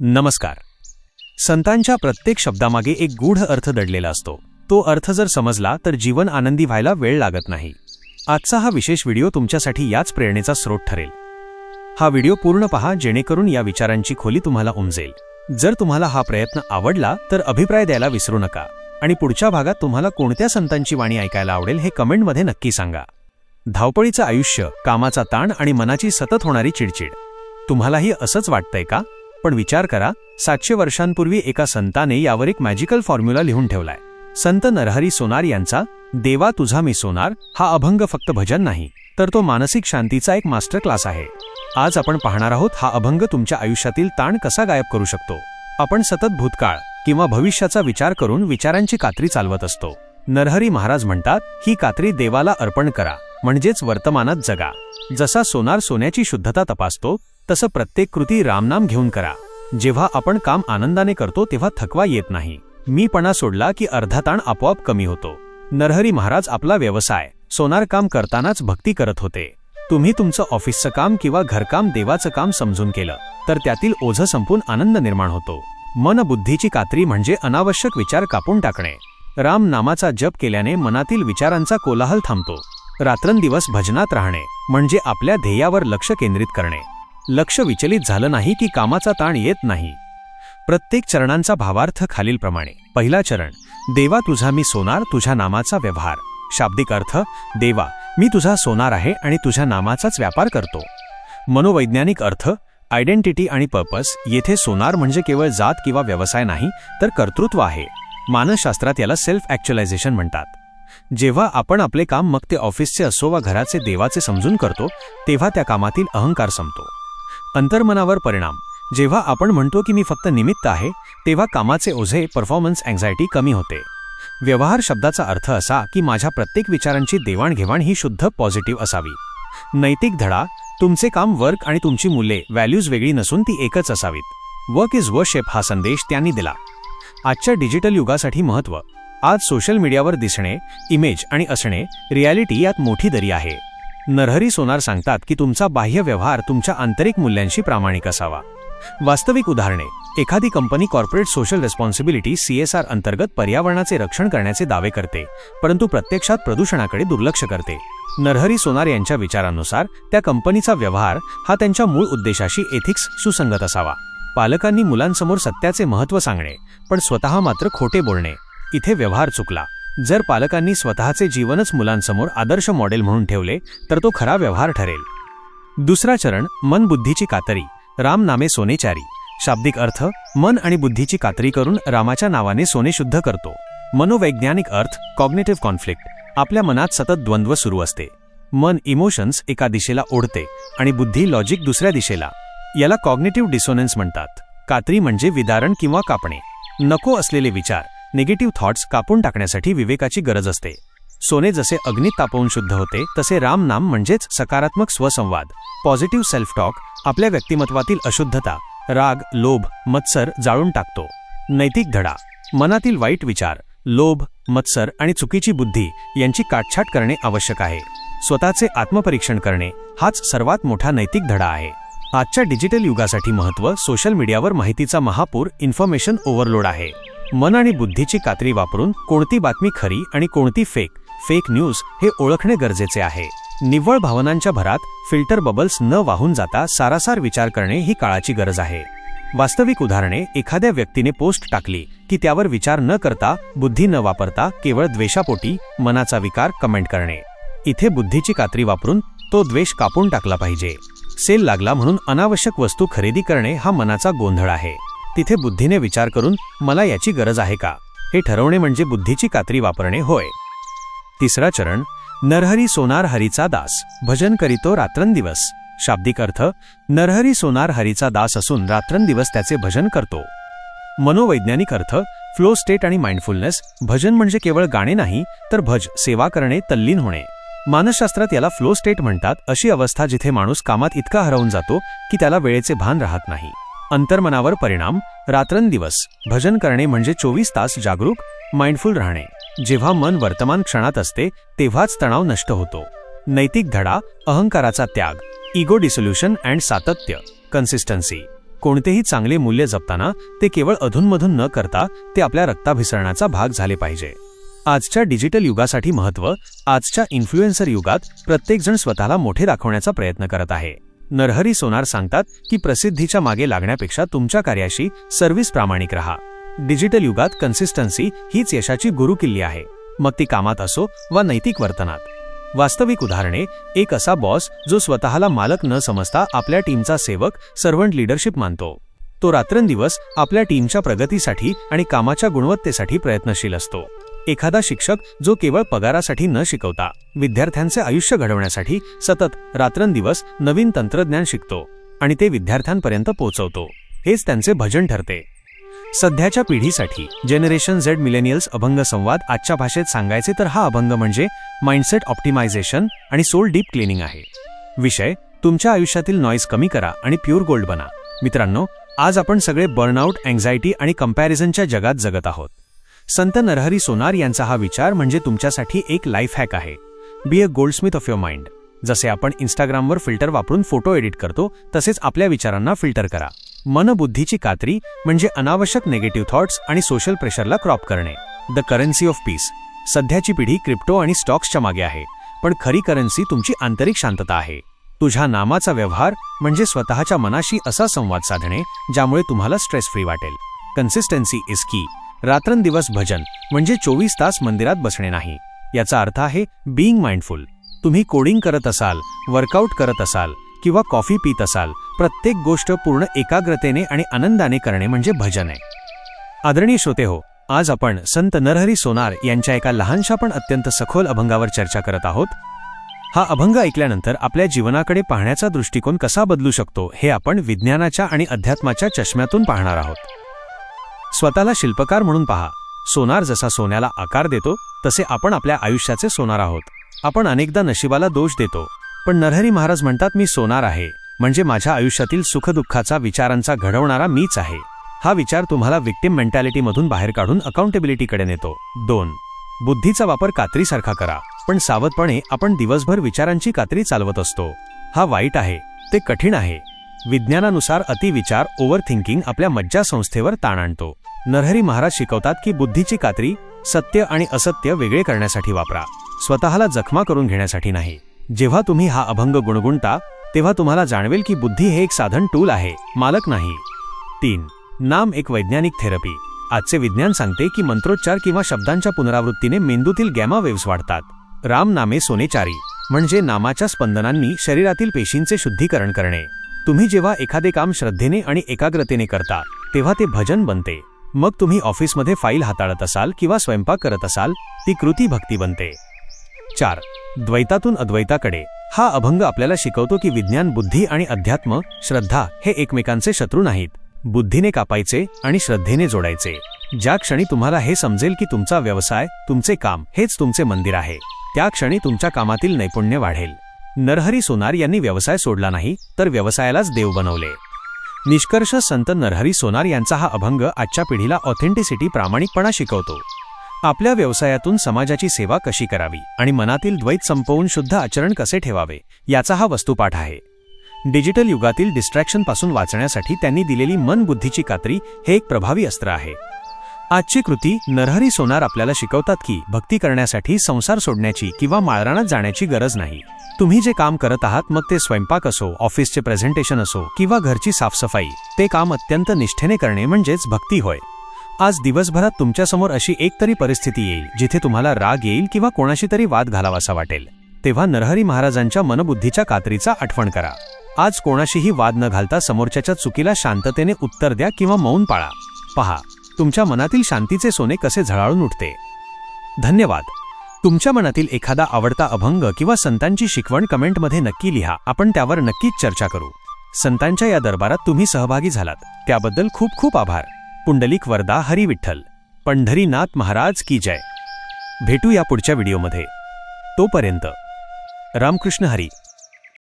नमस्कार. संतांच्या प्रत्येक शब्दामागे एक गूढ अर्थ दडलेला असतो. तो अर्थ जर समजला तर जीवन आनंदी व्हायला वेळ लागत नाही. आजचा हा विशेष व्हिडिओ तुमच्यासाठी याच प्रेरणेचा स्रोत ठरेल. हा व्हिडिओ पूर्ण पहा जेणेकरून या विचारांची खोली तुम्हाला उमजेल. जर तुम्हाला हा प्रयत्न आवडला तर अभिप्राय द्यायला विसरू नका. आणि पुढच्या भागात तुम्हाला कोणत्या संतांची वाणी ऐकायला आवडेल हे कमेंटमध्ये नक्की सांगा. धावपळीचं आयुष्य कामाचा ताण आणि मनाची सतत होणारी चिडचिड. तुम्हालाही असंच वाटतंय का? पण विचार करा सातशे वर्षांपूर्वी एका संताने यावर एक मॅजिकल फॉर्म्युला लिहून ठेवलाय. संत नरहरी सोनार यांचा देवा तुझा मी सोनार हा अभंग फक्त भजन नाही तर तो मानसिक शांतीचा एक मास्टर क्लास आहे. आज आपण पाहणार आहोत हा अभंग तुमच्या आयुष्यातील ताण कसा गायब करू शकतो. आपण सतत भूतकाळ किंवा भविष्याचा विचार करून विचारांची कात्री चालवत असतो. नरहरी महाराज म्हणतात ही कात्री देवाला अर्पण करा. म्हणजेच वर्तमानात जगा. जसा सोनार सोन्याची शुद्धता तपासतो तसं प्रत्येक कृती रामनाम घेऊन करा. जेव्हा आपण काम आनंदाने करतो तेव्हा थकवा येत नाही. मीपणा सोडला की अर्धा ताण आपोआप कमी होतो. नरहरी महाराज आपला व्यवसाय सोनार काम करतानाच भक्ती करत होते. तुम्ही तुमचं ऑफिसचं काम किंवा घरकाम देवाचं काम समजून केलं तर त्यातील ओझं संपून आनंद निर्माण होतो. मन बुद्धीची कात्री म्हणजे अनावश्यक विचार कापून टाकणे. राम नामाचा जप केल्याने मनातील विचारांचा कोलाहल थांबतो. रात्रंदिवस भजनात राहणे म्हणजे आपल्या ध्येयावर लक्ष केंद्रित करणे. लक्ष विचलित झालं नाही की कामाचा ताण येत नाही. प्रत्येक चरणांचा भावार्थ खालीलप्रमाणे. पहिला चरण देवा तुझा मी सोनार तुझ्या नामाचा व्यवहार. शाब्दिक अर्थ देवा मी तुझा सोनार आहे आणि तुझ्या नामाचाच व्यापार करतो. मनोवैज्ञानिक अर्थ आयडेंटिटी आणि पर्पस येथे सोनार म्हणजे केवळ जात किंवा व्यवसाय नाही तर कर्तृत्व आहे. मानसशास्त्रात याला सेल्फ ॲक्च्युलायझेशन म्हणतात. जेव्हा आपण आपले काम मग ते ऑफिसचे असो वा घराचे देवाचे समजून करतो तेव्हा त्या कामातील अहंकार संपतो. अंतर्मनावर परिणाम. जेव्हा आपण म्हणतो की मी फक्त निमित्त आहे तेव्हा कामाचे ओझे परफॉर्मन्स अँझायटी कमी होते. व्यवहार शब्दाचा अर्थ असा की माझ्या प्रत्येक विचारांची देवाणघेवाण ही शुद्ध पॉझिटिव्ह असावी. नैतिक धडा तुमचे काम वर्क आणि तुमची मुले व्हॅल्यूज वेगळी नसून ती एकच असावीत. वर्क इज वर्शिप हा संदेश त्यांनी दिला. आजच्या डिजिटल युगासाठी महत्त्व आज सोशल मीडियावर दिसणे इमेज आणि असणे रियालिटी यात मोठी दरी आहे. नरहरी सोनार सांगतात की तुमचा बाह्य व्यवहार तुमच्या आंतरिक मूल्यांशी प्रामाणिक असावा. वास्तविक उदाहरणे एखादी company corporate social responsibility CSR अंतर्गत पर्यावरणाचे रक्षण करण्याचे दावे करते परंतु प्रत्यक्षात प्रदूषणाकडे दुर्लक्ष करते. नरहरी सोनार यांच्या विचारानुसार त्या कंपनीचा व्यवहार हा त्यांच्या मूळ उद्देशाशी एथिक्स सुसंगत असावा. पालकांनी मुलांसमोर सत्याचे महत्त्व सांगणे पण स्वतः मात्र खोटे बोलणे इथे व्यवहार चुकला. जर पालकांनी स्वतःचे जीवनच मुलांसमोर आदर्श मॉडेल म्हणून ठेवले तर तो खरा व्यवहार ठरेल. दुसरा चरण मन बुद्धीची कातरी. राम नामे सोनेचारी. शाब्दिक अर्थ मन आणि बुद्धीची कातरी करून रामाच्या नावाने सोने शुद्ध करतो. मनोवैज्ञानिक अर्थ कॉग्नेटिव्ह कॉन्फ्लिक्ट आपल्या मनात सतत द्वंद्व सुरू असते. मन इमोशन्स एका दिशेला ओढते आणि बुद्धी लॉजिक दुसऱ्या दिशेला. याला कॉग्नेटिव्ह डिसोनन्स म्हणतात. कात्री म्हणजे विदारण किंवा कापणे. नको असलेले विचार. निगेटिव्ह थॉट्स कापून टाकण्यासाठी विवेकाची गरज असते. सोने जसे अग्नीत तापवून शुद्ध होते तसे राम नाम म्हणजेच सकारात्मक स्वसंवाद. पॉझिटिव्ह सेल्फ टॉक आपल्या व्यक्तिमत्वातील अशुद्धता राग लोभ मत्सर जाळून टाकतो. नैतिक धडा मनातील वाईट विचार लोभ मत्सर आणि चुकीची बुद्धी यांची काटछाट करणे आवश्यक आहे. स्वतःचे आत्मपरीक्षण करणे हाच सर्वात मोठा नैतिक धडा आहे. आजच्या डिजिटल युगासाठी महत्त्व सोशल मीडियावर माहितीचा महापूर इन्फॉर्मेशन ओव्हरलोड आहे. मन आणि बुद्धीची कात्री वापरून कोणती बातमी खरी आणि कोणती फेक फेक न्यूज हे ओळखणे गरजेचे आहे. निव्वळ भावनांच्या भरात फिल्टर बबल्स न वाहून जाता सारासार विचार करणे ही काळाची गरज आहे. वास्तविक उदाहरणे एखाद्या व्यक्तीने पोस्ट टाकली की त्यावर विचार न करता बुद्धी न वापरता केवळ द्वेषापोटी मनाचा विकार कमेंट करणे. इथे बुद्धीची कात्री वापरून तो द्वेष कापून टाकला पाहिजे. सेल लागला म्हणून अनावश्यक वस्तू खरेदी करणे हा मनाचा गोंधळ आहे. तिथे बुद्धीने विचार करून मला याची गरज आहे का? हे ठरवणे म्हणजे बुद्धीची कात्री वापरणे होय. तिसरा चरण नरहरी सोनार हरीचा दास भजन करीतो रात्रंदिवस शाब्दिक अर्थ नरहरी सोनार हरीचा दास असून रात्रंदिवस त्याचे भजन करतो. मनोवैज्ञानिक अर्थ फ्लो स्टेट आणि माइंडफुलनेस भजन म्हणजे केवळ गाणे नाही तर भज सेवा करणे तल्लीन होणे. मानसशास्त्रात याला फ्लो स्टेट म्हणतात अशी अवस्था जिथे माणूस कामात इतका हरवून जातो की त्याला वेळेचे भान राहत नाही. अंतर्मनावर परिणाम रात्रंदिवस. भजन करणे म्हणजे चोवीस तास जागरूक माइंडफुल राहणे. जेव्हा मन वर्तमान क्षणात असते तेव्हाच तणाव नष्ट होतो. नैतिक धडा अहंकाराचा त्याग इगो डिसोल्युशन अँड सातत्य कन्सिस्टन्सी कोणतेही चांगले मूल्य जपताना ते केवळ अधूनमधून न करता ते आपल्या रक्ताभिसरणाचा भाग झाले पाहिजे. आजच्या डिजिटल युगासाठी महत्त्व आजच्या इन्फ्लुएन्सर युगात प्रत्येकजण स्वतःला मोठे दाखवण्याचा प्रयत्न करत आहे. नरहरी सोनार सांगतात की प्रसिद्धीच्या मागे लागण्यापेक्षा तुमच्या कार्याशी सर्व्हिस प्रामाणिक रहा. डिजिटल युगात कन्सिस्टन्सी हीच यशाची गुरुकिल्ली आहे. मग ती कामात असो वा नैतिक वर्तनात. वास्तविक उदाहरणे एक असा बॉस जो स्वतःला मालक न समजता आपल्या टीमचा सेवक सर्वंट लीडरशिप मानतो. तो रात्रंदिवस आपल्या टीमच्या प्रगतीसाठी आणि कामाच्या गुणवत्तेसाठी प्रयत्नशील असतो. एखादा शिक्षक जो केवळ पगारासाठी न शिकवता विद्यार्थ्यांचे आयुष्य घडवण्यासाठी सतत रात्रंदिवस नवीन तंत्रज्ञान शिकतो आणि ते विद्यार्थ्यांपर्यंत पोहोचवतो. हेच त्यांचे भजन ठरते. सध्याच्या पिढीसाठी जेनरेशन झेड मिलेनियल्स अभंग संवाद आजच्या भाषेत सांगायचे तर हा अभंग म्हणजे माइंडसेट ऑप्टिमायझेशन आणि सोल डीप क्लिनिंग आहे. विषय तुमच्या आयुष्यातील नॉईज कमी करा आणि प्युअर गोल्ड बना. मित्रांनो आज आपण सगळे बर्नआउट अँझायटी आणि कम्पॅरिझनच्या जगात जगत आहोत. संत नरहरी सोनार यांचा हा विचार म्हणजे तुमच्यासाठी एक लाईफ हॅक आहे. Be a goldsmith of your mind जसे आपण इंस्टाग्रामवर फिल्टर वापरून फोटो एडिट करतो तसेच आपल्या विचारांना फिल्टर करा. मनबुद्धीची कात्री म्हणजे अनावश्यक नेगेटिव्ह थॉट्स आणि सोशल प्रेशरला क्रॉप करणे. द करन्सी ऑफ पीस सध्याची पिढी क्रिप्टो आणि स्टॉक्सच्या मागे आहे पण खरी करन्सी तुमची आंतरिक शांतता आहे. तुझ्या नामाचा व्यवहार म्हणजे स्वतःच्या मनाशी असा संवाद साधणे ज्यामुळे तुम्हाला स्ट्रेस फ्री वाटेल. कन्सिस्टन्सी इज की रात्रंदिवस भजन म्हणजे चोवीस तास मंदिरात बसणे नाही. याचा अर्थ आहे बीइंग माइंडफुल तुम्ही कोडिंग करत असाल वर्कआउट करत असाल किंवा कॉफी पित असाल प्रत्येक गोष्ट पूर्ण एकाग्रतेने आणि आनंदाने करणे म्हणजे भजन आहे. आदरणीय श्रोते हो आज आपण संत नरहरी सोनार यांच्या एका लहानशा पण अत्यंत सखोल अभंगावर चर्चा करत आहोत. हा अभंग ऐकल्यानंतर आपल्या जीवनाकडे पाहण्याचा दृष्टिकोन कसा बदलू शकतो हे आपण विज्ञानाच्या आणि अध्यात्माच्या चष्म्यातून पाहणार आहोत. स्वतःला शिल्पकार म्हणून पहा. सोनार जसा सोन्याला आकार देतो तसे आपण आपल्या आयुष्याचे सोनार आहोत. आपण अनेकदा नशिबाला दोष देतो. पण नरहरी महाराज म्हणतात मी सोनार आहे. म्हणजे माझ्या आयुष्यातील सुखदुःखाचा विचारांचा घडवणारा मीच आहे. हा विचार तुम्हाला विक्टिम मेंटॅलिटीमधून बाहेर काढून अकाउंटेबिलिटीकडे नेतो. दोन. बुद्धीचा वापर कात्रीसारखा करा. पण सावधपणे आपण दिवसभर विचारांची कात्री चालवत असतो. हा वाईट आहे. ते कठीण आहे. विज्ञानानुसार अतिविचार ओव्हर थिंकिंग आपल्या मज्जासंस्थेवर ताण आणतो. नरहरी महाराज शिकवतात की बुद्धीची कात्री सत्य आणि असत्य वेगळे करण्यासाठी वापरा. स्वतःला जखमा करून घेण्यासाठी नाही. जेव्हा तुम्ही हा अभंग गुणगुणता तेव्हा तुम्हाला जाणवेल की बुद्धी हे एक साधन टूल आहे मालक नाही. तीन नाम एक वैज्ञानिक थेरपी. आजचे विज्ञान सांगते की मंत्रोच्चार किंवा शब्दांच्या पुनरावृत्तीने मेंदूतील गॅमा वेव्स वाढतात. राम नामे सोनेचारी म्हणजे नामाच्या स्पंदनांनी शरीरातील पेशींचे शुद्धीकरण करणे. तुम्ही जेव्हा एखादे काम श्रद्धेने आणि एकाग्रतेने करता तेव्हा ते भजन बनते. मग तुम्ही ऑफिसमध्ये फाईल हाताळत असाल किंवा स्वयंपाक करत असाल ती कृती भक्ती बनते. चार. द्वैतातून अद्वैताकडे. हा अभंग आपल्याला शिकवतो की विज्ञान बुद्धी आणि अध्यात्म श्रद्धा हे एकमेकांचे शत्रू नाहीत. बुद्धीने कापायचे आणि श्रद्धेने जोडायचे. ज्या क्षणी तुम्हाला हे समजेल की तुमचा व्यवसाय तुमचे काम हेच तुमचे मंदिर आहे त्या क्षणी तुमच्या कामातील नैपुण्य वाढेल. नरहरी सोनार यांनी व्यवसाय सोडला नाही तर व्यवसायालाच देव बनवले. निष्कर्ष संत नरहरी सोनार यांचा हा अभंग आजच्या पिढीला ऑथेंटिसिटी प्रामाणिकपणा शिकवतो. आपल्या व्यवसायातून समाजाची सेवा कशी करावी आणि मनातील द्वैत संपवून शुद्ध आचरण कसे ठेवावे याचा हा वस्तुपाठ आहे. डिजिटल युगातील डिस्ट्रॅक्शनपासून वाचण्यासाठी त्यांनी दिलेली मन बुद्धीची कात्री हे एक प्रभावी अस्त्र आहे. आजची कृती नरहरी सोनार आपल्याला शिकवतात की भक्ती करण्यासाठी संसार सोडण्याची किंवा माळरानात जाण्याची गरज नाही. तुम्ही जे काम करत आहात मग ते स्वयंपाक असो ऑफिसचे प्रेझेंटेशन असो किंवा घरची साफसफाई ते काम अत्यंत निष्ठेने करणे म्हणजेच भक्ती होय. आज दिवसभरात तुमच्यासमोर अशी एकतरी परिस्थिती येईल जिथे तुम्हाला राग येईल किंवा कोणाशी तरी वाद घालावासा वाटेल. तेव्हा नरहरी महाराजांच्या मनबुद्धीच्या कात्रीचा आठवण करा. आज कोणाशीही वाद न घालता समोरच्याच्या चुकीला शांततेने उत्तर द्या किंवा मौन पाळा. पहा तुमच्या मनातील शांतीचे सोने कसे झळाळून उठते? धन्यवाद. तुमच्या मनातील एखादा आवडता अभंग किंवा संतांची शिकवण कमेंटमध्ये नक्की लिहा. आपण त्यावर नक्कीच चर्चा करू. संतांच्या या दरबारात तुम्ही सहभागी झालात. त्याबद्दल खूप खूप आभार. पुंडलिक वरदा हरी विठ्ठल. पंढरीनाथ महाराज की जय. भेटू या पुढच्या व्हिडिओमध्ये. तोपर्यंत रामकृष्ण हरी.